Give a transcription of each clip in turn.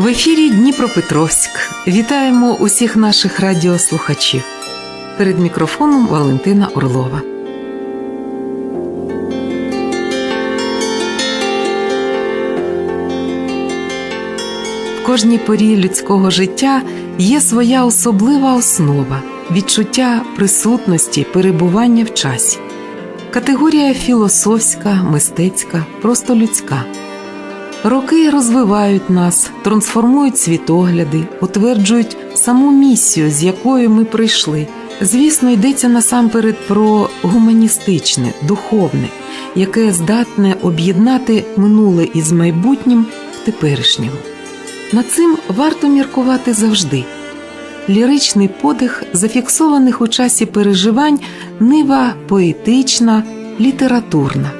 В ефірі Дніпропетровськ. Вітаємо усіх наших радіослухачів. Перед мікрофоном Валентина Орлова. В кожній порі людського життя є своя особлива основа відчуття присутності, перебування в часі. Категорія філософська, мистецька, просто людська. Роки розвивають нас, трансформують світогляди, утверджують саму місію, з якою ми прийшли. Звісно, йдеться насамперед про гуманістичне, духовне, яке здатне об'єднати минуле із майбутнім в теперішньому. Над цим варто міркувати завжди. Ліричний подих зафіксованих у часі переживань нива поетична, літературна.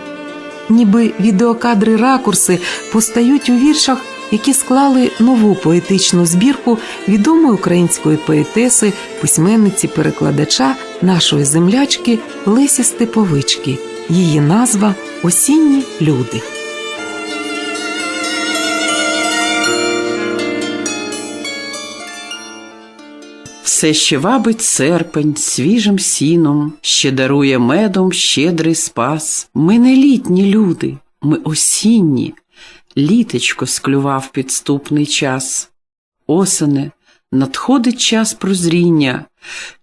Ніби відеокадри ракурси постають у віршах, які склали нову поетичну збірку відомої української поетеси, письменниці, перекладача нашої землячки Лесі Степовички. Її назва Осінні люди. Все ще вабить серпень свіжим сіном, ще дарує медом щедрий спас. Ми не літні люди, ми осінні. Літечко склював підступний час. Осене, надходить час прозріння.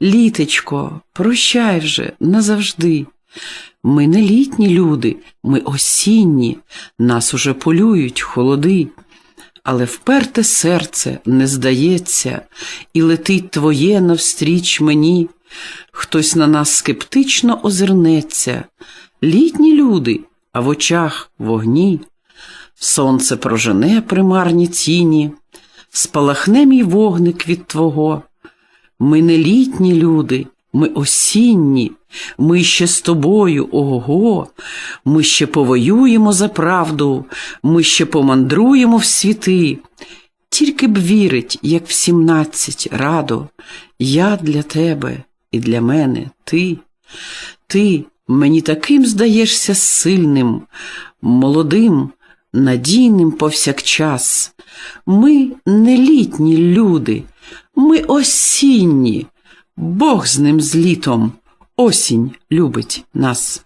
Літечко, прощай вже назавжди. Ми не літні люди, ми осінні, нас уже полюють холоди. Але вперте серце не здається, і летить твоє навстріч мені. Хтось на нас скептично озирнеться. Літні люди, а в очах вогні. Сонце прожене примарні тіні, спалахне мій вогник від твого. Ми не літні люди, ми осінні, ми ще з тобою, ого, ми ще повоюємо за правду, ми ще помандруємо в світи. Тільки б вірить, як в сімнадцять радо, я для тебе і для мене ти. Ти мені таким здаєшся сильним, молодим, надійним повсякчас. Ми не літні люди, ми осінні. Бог з ним з літом, осінь любить нас.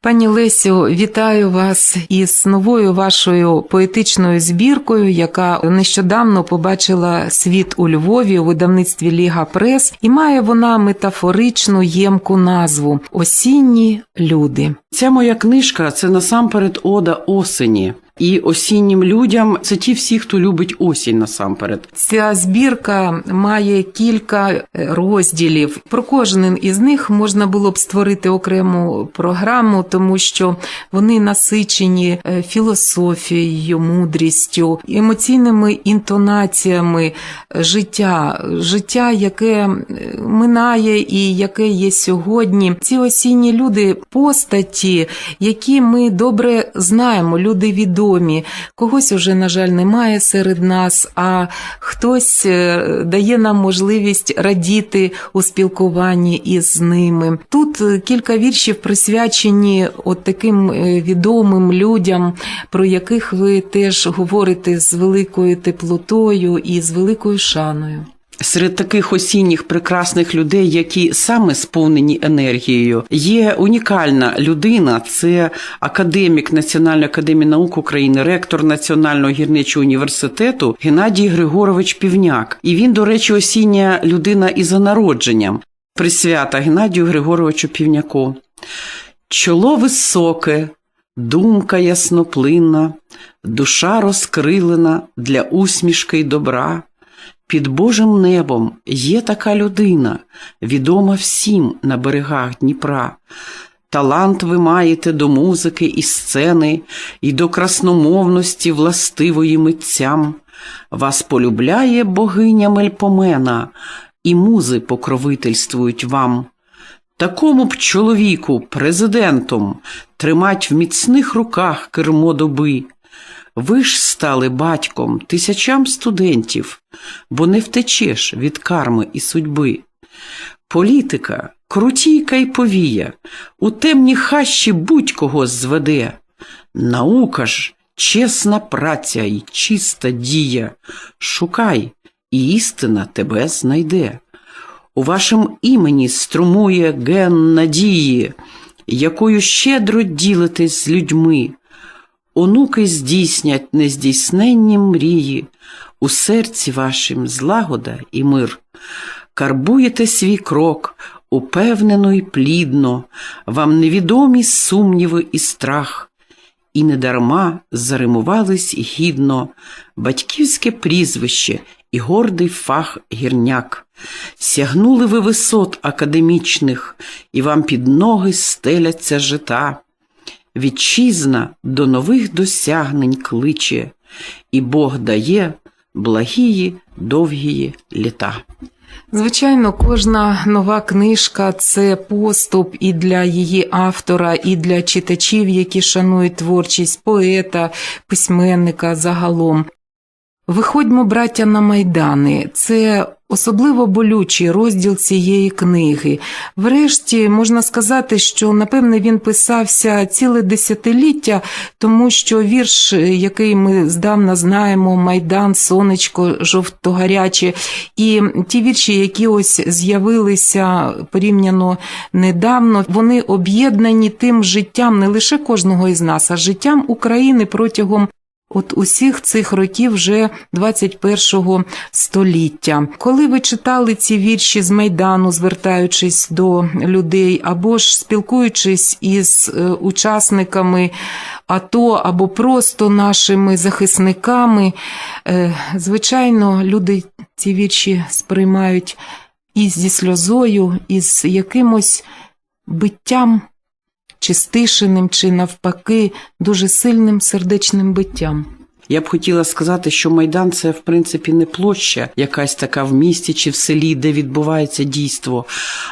Пані Лесю, вітаю вас із новою вашою поетичною збіркою, яка нещодавно побачила світ у Львові у видавництві Ліга Прес, і має вона метафоричну ємку назву Осінні люди. Ця моя книжка це насамперед ода осені. І осіннім людям це ті всі, хто любить осінь насамперед. Ця збірка має кілька е, розділів. Про кожен із них можна було б створити окрему програму, тому що вони насичені е, філософією, мудрістю, емоційними інтонаціями життя, життя, яке е, минає і яке є сьогодні. Ці осінні люди постаті, які ми добре знаємо, люди відомі. Когось уже, на жаль, немає серед нас, а хтось е, дає нам можливість радіти у спілкуванні із ними. Тут е, кілька віршів присвячені от таким е, відомим людям, про яких ви теж говорите з великою теплотою і з великою шаною. Серед таких осінніх прекрасних людей, які саме сповнені енергією, є унікальна людина. Це академік Національної академії наук України, ректор Національного гірничого університету Геннадій Григорович Півняк. І він, до речі, осіння людина і за народженням. Присвята Геннадію Григоровичу Півняку. Чоло високе, думка ясноплинна, душа розкрилена для усмішки й добра. Під Божим небом є така людина, відома всім на берегах Дніпра. Талант ви маєте до музики і сцени, і до красномовності властивої митцям. Вас полюбляє богиня Мельпомена, і музи покровительствують вам. Такому б чоловіку, президентом, тримать в міцних руках кермо доби. Ви ж стали батьком тисячам студентів, бо не втечеш від карми і судьби. Політика крутійка й повія, у темні хащі будь-кого зведе. Наука ж чесна праця і чиста дія. Шукай, і істина тебе знайде. У вашім імені струмує ген надії, якою щедро ділитесь з людьми. Онуки здійснять нездійсненні мрії, у серці вашим злагода і мир. Карбуєте свій крок, упевнено і плідно, вам невідомі сумніви і страх, і недарма заримувались гідно батьківське прізвище і гордий фах гірняк. Сягнули ви висот академічних, і вам під ноги стеляться жита. Вітчизна до нових досягнень кличе, і Бог дає благії довгії літа. Звичайно, кожна нова книжка це поступ і для її автора, і для читачів, які шанують творчість поета, письменника загалом. Виходьмо, браття, на майдани. Це особливо болючий розділ цієї книги. Врешті можна сказати, що напевне він писався ціле десятиліття, тому що вірш, який ми здавна знаємо, Майдан, Сонечко, жовтогаряче, і ті вірші, які ось з'явилися порівняно недавно, вони об'єднані тим життям не лише кожного із нас, а життям України протягом. От усіх цих років вже 21-го століття. Коли ви читали ці вірші з Майдану, звертаючись до людей, або ж спілкуючись із е, учасниками АТО, або просто нашими захисниками, е, звичайно, люди ці вірші сприймають і зі сльозою, і з якимось биттям чи стишеним, чи навпаки, дуже сильним сердечним биттям. Я б хотіла сказати, що Майдан це в принципі не площа, якась така в місті чи в селі, де відбувається дійство.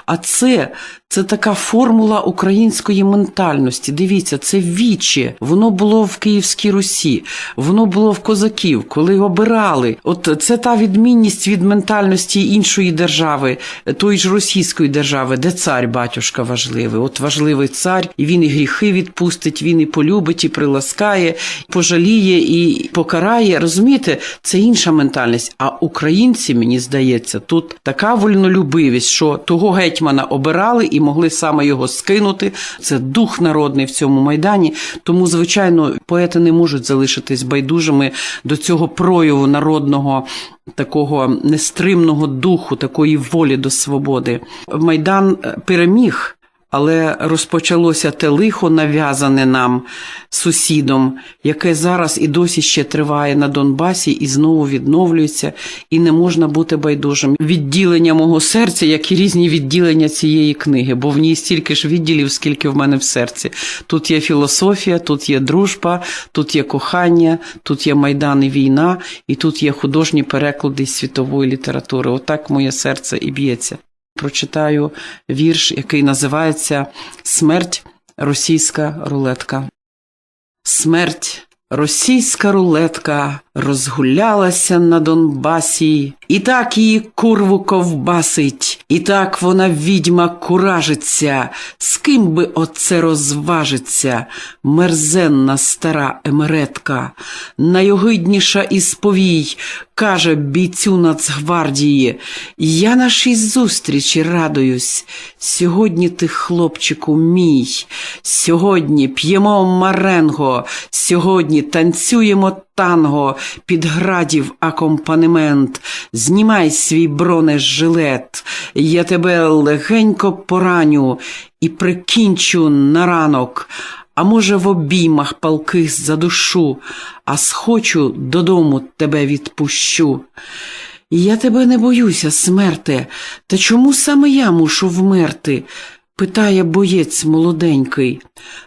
А це, це така формула української ментальності. Дивіться, це віче. Воно було в Київській Русі, воно було в козаків, коли обирали. От це та відмінність від ментальності іншої держави, тої ж російської держави, де цар батюшка важливий. От важливий цар, і він і гріхи відпустить, він і полюбить, і приласкає, і пожаліє і покарає. Розумієте, це інша ментальність. А українці, мені здається, тут така вольнолюбивість, що того гетьмана обирали і могли саме його скинути. Це дух народний в цьому майдані. Тому, звичайно, поети не можуть залишитись байдужими до цього прояву народного. Такого нестримного духу, такої волі до свободи. Майдан е, переміг, але розпочалося те лихо, нав'язане нам сусідом, яке зараз і досі ще триває на Донбасі і знову відновлюється, і не можна бути байдужим. Відділення мого серця, як і різні відділення цієї книги, бо в ній стільки ж відділів, скільки в мене в серці. Тут є філософія, тут є дружба, тут є кохання, тут є майдан і війна, і тут є художні переклади з світової літератури. Отак моє серце і б'ється. Прочитаю вірш, який називається Смерть російська рулетка. Смерть російська рулетка розгулялася на Донбасі, і так її курву ковбасить, і так вона відьма куражиться, з ким би оце розважиться, мерзенна стара емеретка, найогидніша із повій, каже бійцю Нацгвардії, я нашій зустрічі радуюсь. Сьогодні ти, хлопчику, мій, сьогодні п'ємо маренго, сьогодні танцюємо танго, під градів акомпанемент, знімай свій бронежилет, я тебе легенько пораню і прикінчу на ранок. А може, в обіймах палких задушу, а схочу додому тебе відпущу. Я тебе не боюся, смерте, та чому саме я мушу вмерти? Питає боєць молоденький.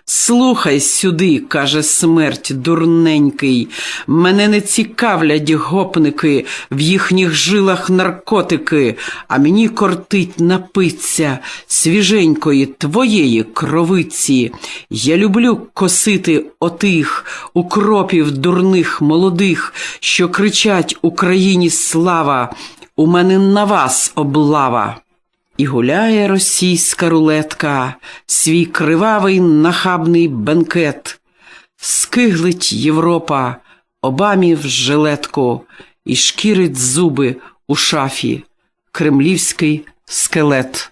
Слухай сюди, каже смерть дурненький. Мене не цікавлять гопники, в їхніх жилах наркотики, а мені кортить напиться свіженької твоєї кровиці. Я люблю косити отих укропів дурних молодих, що кричать Україні слава. У мене на вас облава. І гуляє російська рулетка, свій кривавий нахабний бенкет. скиглить Європа, Обамів жилетку і шкірить зуби у шафі, кремлівський скелет.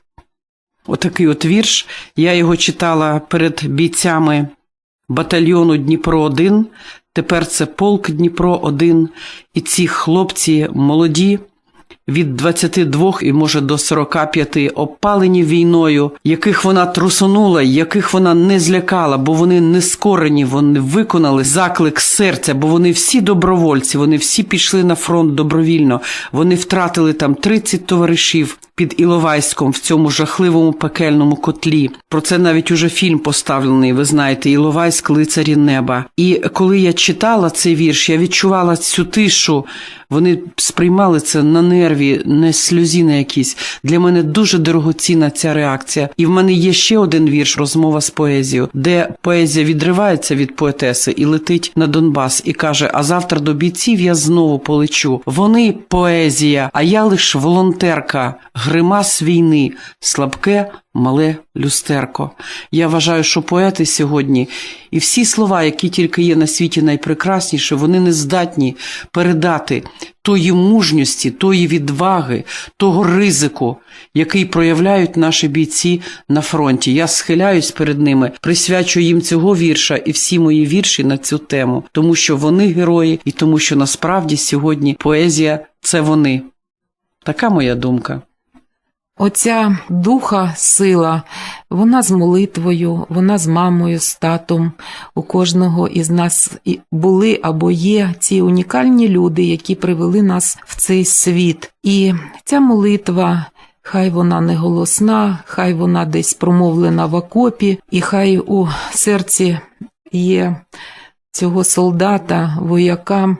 Отакий от вірш. Я його читала перед бійцями батальйону Дніпро 1 Тепер це полк Дніпро 1 І ці хлопці молоді від 22 і може до 45 опалені війною, яких вона трусонула, яких вона не злякала, бо вони не скорені, вони виконали заклик серця, бо вони всі добровольці, вони всі пішли на фронт добровільно. Вони втратили там 30 товаришів під Іловайськом в цьому жахливому пекельному котлі. Про це навіть уже фільм поставлений. Ви знаєте, Іловайськ лицарі неба. І коли я читала цей вірш, я відчувала цю тишу. Вони сприймали це на нерві, не сльозі якісь. Для мене дуже дорогоцінна ця реакція. І в мене є ще один вірш розмова з поезією, де поезія відривається від поетеси і летить на Донбас і каже: А завтра до бійців я знову полечу. Вони поезія, а я лиш волонтерка, гримас війни, слабке. Мале люстерко. Я вважаю, що поети сьогодні і всі слова, які тільки є на світі найпрекрасніші, вони не здатні передати тої мужності, тої відваги, того ризику, який проявляють наші бійці на фронті. Я схиляюсь перед ними, присвячую їм цього вірша і всі мої вірші на цю тему, тому що вони герої, і тому, що насправді сьогодні поезія це вони. Така моя думка. Оця духа сила, вона з молитвою, вона з мамою, з татом. У кожного із нас були або є ці унікальні люди, які привели нас в цей світ. І ця молитва. Хай вона не голосна, хай вона десь промовлена в окопі, і хай у серці є цього солдата, вояка,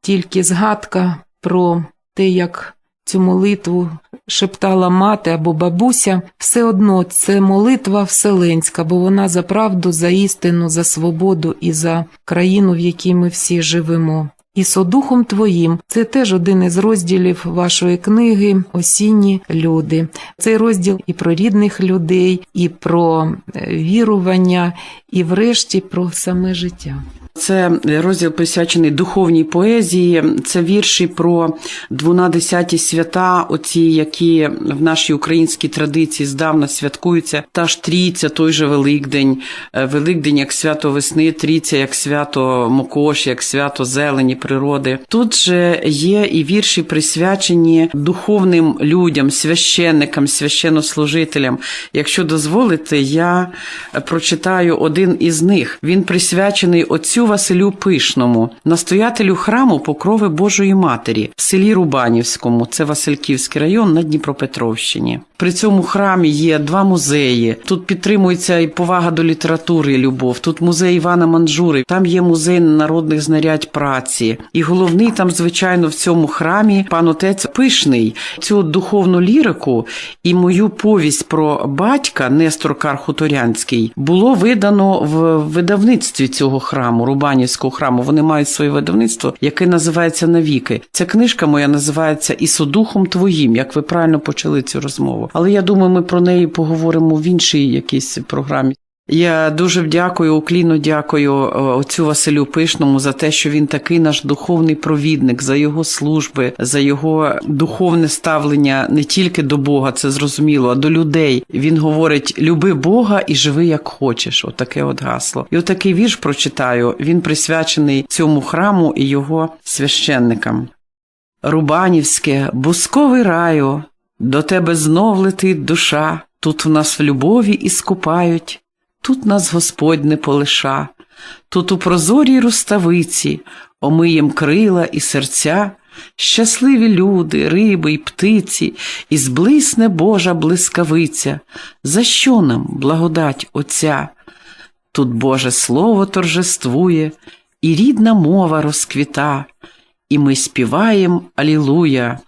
тільки згадка про те, як цю молитву шептала мати або бабуся, все одно це молитва вселенська, бо вона за правду, за істину, за свободу і за країну, в якій ми всі живемо. І содухом твоїм це теж один із розділів вашої книги Осінні люди. Цей розділ і про рідних людей, і про е, вірування, і врешті про саме життя. Це розділ присвячений духовній поезії. Це вірші про двунадесяті свята, оці, які в нашій українській традиції здавна святкуються. Та ж трійця, той же Великдень, Е, Великдень як свято весни, трійця як свято Мокоші, як свято зелені природи. Тут же є і вірші присвячені духовним людям, священникам, священнослужителям. Якщо дозволите, я прочитаю один із них. Він присвячений Василю Пишному, настоятелю храму Покрови Божої Матері в селі Рубанівському, це Васильківський район на Дніпропетровщині. При цьому храмі є два музеї. Тут підтримується і повага до літератури, і любов. Тут музей Івана Манджури, там є музей народних знарядь праці. І головний там, звичайно, в цьому храмі пан отець Пишний. Цю духовну лірику і мою повість про батька Нестор Кархуторянський було видано в видавництві цього храму, Рубанівського храму. Вони мають своє видавництво, яке називається Навіки. Ця книжка моя називається і содухом твоїм, як ви правильно почали цю розмову. Але я думаю, ми про неї поговоримо в іншій якійсь програмі. Я дуже дякую, уклінно дякую е, отцю Василю Пишному за те, що він такий наш духовний провідник, за його служби, за його духовне ставлення не тільки до Бога, це зрозуміло, а до людей. Він говорить: люби Бога і живи як хочеш. Отаке от гасло. І отакий вірш прочитаю. Він присвячений цьому храму і його священникам. Рубанівське, бусковий раю, до тебе знов летить душа. Тут в нас в любові і скупають. Тут нас Господь не полиша, тут у прозорій руставиці омиєм крила і серця, щасливі люди, риби й птиці, і зблисне Божа блискавиця. За що нам благодать Отця? Тут Боже Слово торжествує, і рідна мова розквіта, і ми співаєм Алілуя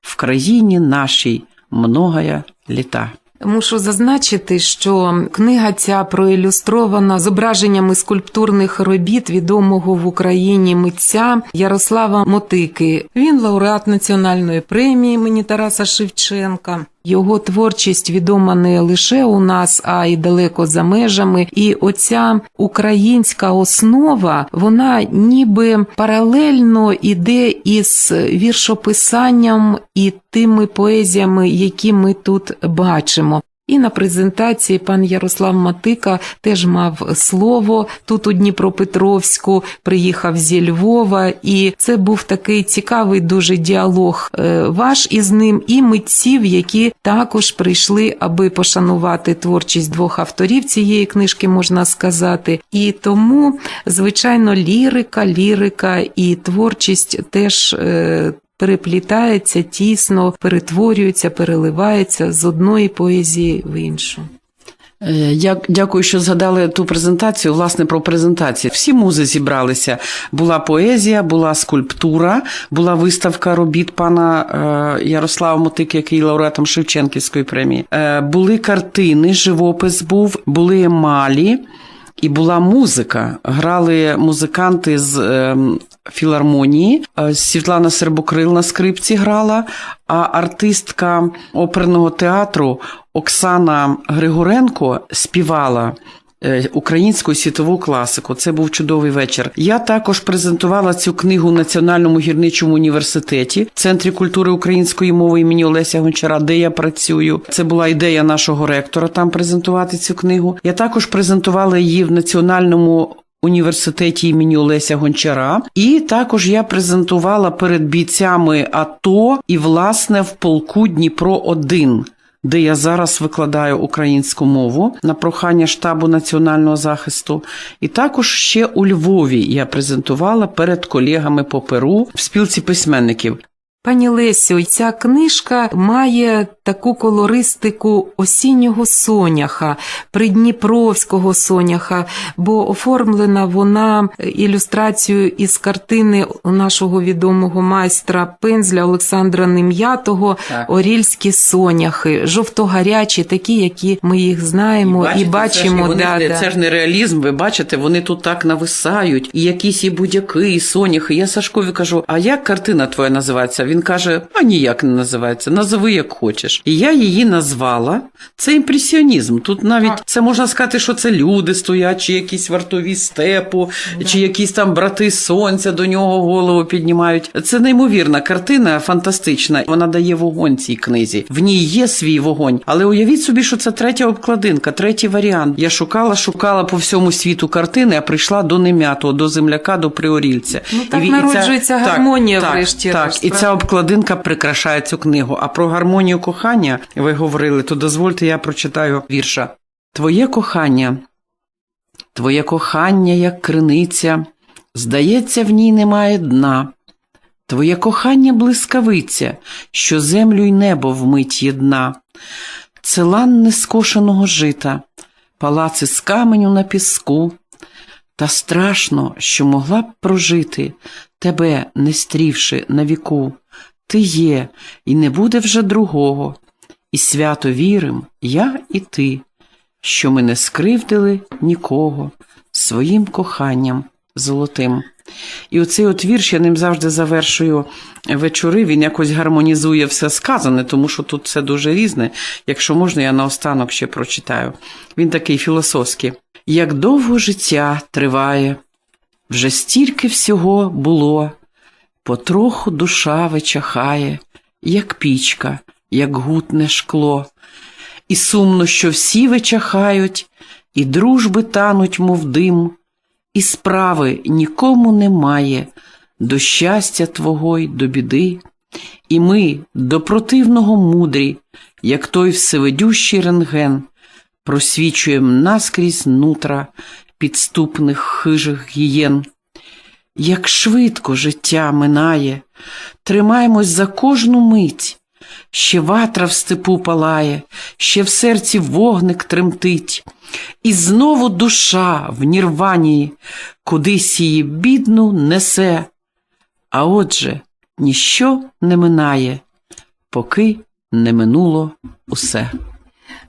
в країні нашій многая літа. Мушу зазначити, що книга ця проілюстрована зображеннями скульптурних робіт відомого в Україні митця Ярослава Мотики. Він лауреат національної премії імені Тараса Шевченка. Його творчість відома не лише у нас, а й далеко за межами. І оця українська основа, вона ніби паралельно іде із віршописанням і тими поезіями, які ми тут бачимо. І на презентації пан Ярослав Матика теж мав слово тут у Дніпропетровську, приїхав зі Львова, і це був такий цікавий дуже діалог е, ваш із ним і митців, які також прийшли, аби пошанувати творчість двох авторів цієї книжки, можна сказати. І тому, звичайно, лірика, лірика і творчість теж. Переплітається тісно, перетворюється, переливається з одної поезії в іншу. Е, Я дякую, що згадали ту презентацію. Власне, про презентацію. Всі музи зібралися. Була поезія, була скульптура, була виставка робіт пана е, Ярослава Мотики, який лауреатом Шевченківської премії. Е, Були картини, живопис був, були емалі. І була музика. Грали музиканти з е, філармонії. Е, Світлана Сербокрил на скрипці грала, а артистка оперного театру Оксана Григоренко співала. е, Українську світову класику. Це був чудовий вечір. Я також презентувала цю книгу в Національному гірничому університеті, Центрі культури української мови імені Олеся Гончара, де я працюю. Це була ідея нашого ректора там презентувати цю книгу. Я також презентувала її в Національному університеті імені Олеся Гончара. І також я презентувала перед бійцями АТО і, власне, в полку Дніпро 1 де я зараз викладаю українську мову на прохання штабу національного захисту. І також ще у Львові я презентувала перед колегами по Перу в спілці письменників. Пані Лесю, ця книжка має таку колористику осіннього соняха, придніпровського соняха, бо оформлена вона ілюстрацією із картини нашого відомого майстра пензля Олександра Нем'ятого Орільські соняхи, жовтогарячі, такі, які ми їх знаємо і, бачимо. Це ж, вони, да. це ж не реалізм, ви бачите, вони тут так нависають, і якісь і будь-які, і соняхи. Я Сашкові кажу, а як картина твоя називається? Він каже, а ніяк не називається, назови як хочеш. І я її назвала. Це імпресіонізм. Тут навіть це можна сказати, що це люди стоять, чи якісь вартові степу, чи якісь там брати сонця до нього голову піднімають. Це неймовірна картина, фантастична. Вона дає вогонь цій книзі. В ній є свій вогонь. Але уявіть собі, що це третя обкладинка, третій варіант. Я шукала, шукала по всьому світу картини, а прийшла до нем'ятого, до земляка, до приорільця. Ну, так І ві- і народжується гармонія, так, врешті-решт, Так, і ця обкладинка прикрашає цю книгу. А про гармонію кохання ви говорили, то дозвольте, я прочитаю вірша. Твоє кохання, твоє кохання, як криниця, здається, в ній немає дна. Твоє кохання блискавиця, що землю й небо вмить єдна. Це лан нескошеного жита, палаци з каменю на піску. Та страшно, що могла б прожити, тебе не стрівши на віку. Ти є, і не буде вже другого. І свято вірим, я і ти, що ми не скривдили нікого своїм коханням золотим. І оцей от вірш, я ним завжди завершую вечори, він якось гармонізує все сказане, тому що тут все дуже різне. Якщо можна, я наостанок ще прочитаю. Він такий філософський. Як довго життя триває, вже стільки всього було, потроху душа вичахає, як пічка, як гутне шкло. І сумно, що всі вичахають, і дружби тануть, мов дим, і справи нікому немає до щастя твого й до біди. І ми до противного мудрі, як той всевидющий рентген, просвічуєм наскрізь нутра підступних хижих гієн. Як швидко життя минає, тримаємось за кожну мить, ще ватра в степу палає, ще в серці вогник тремтить, і знову душа в нірванії кудись її бідну несе. А отже, ніщо не минає, поки не минуло усе.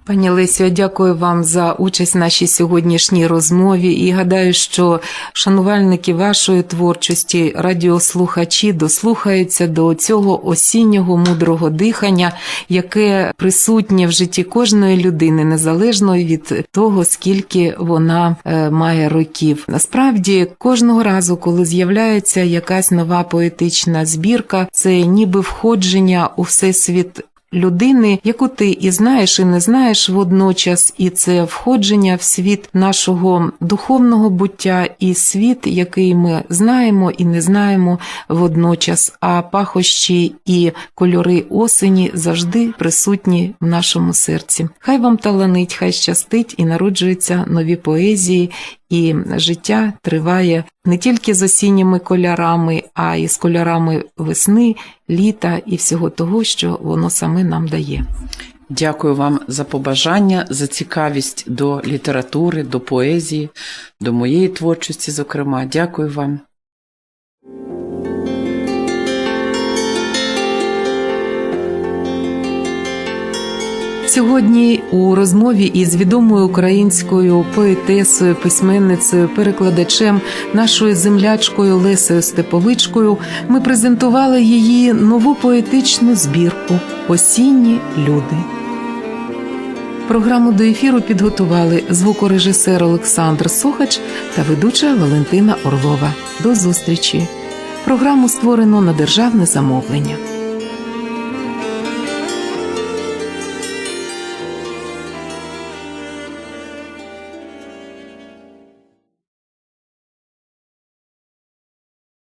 Пані Лесю, дякую вам за участь в нашій сьогоднішній розмові і гадаю, що шанувальники вашої творчості, радіослухачі дослухаються до цього осіннього мудрого дихання, яке присутнє в житті кожної людини, незалежно від того, скільки вона е, має років. Насправді, кожного разу, коли з'являється якась нова поетична збірка, це ніби входження у всесвіт людини, яку ти і знаєш, і не знаєш водночас, і це входження в світ нашого духовного буття, і світ, який ми знаємо і не знаємо водночас, а пахощі і кольори осені завжди присутні в нашому серці. Хай вам таланить, хай щастить і народжуються нові поезії, і життя триває не тільки з осінніми кольорами, а й з кольорами весни, літа і всього того, що воно саме нам дає. Дякую вам за побажання, за цікавість до літератури, до поезії, до моєї творчості, зокрема. Дякую вам. Сьогодні у розмові із відомою українською поетесою, письменницею, перекладачем, нашою землячкою Лесею Степовичкою ми презентували її нову поетичну збірку Осінні люди. Програму до ефіру підготували звукорежисер Олександр Сохач та ведуча Валентина Орлова. До зустрічі. Програму створено на державне замовлення.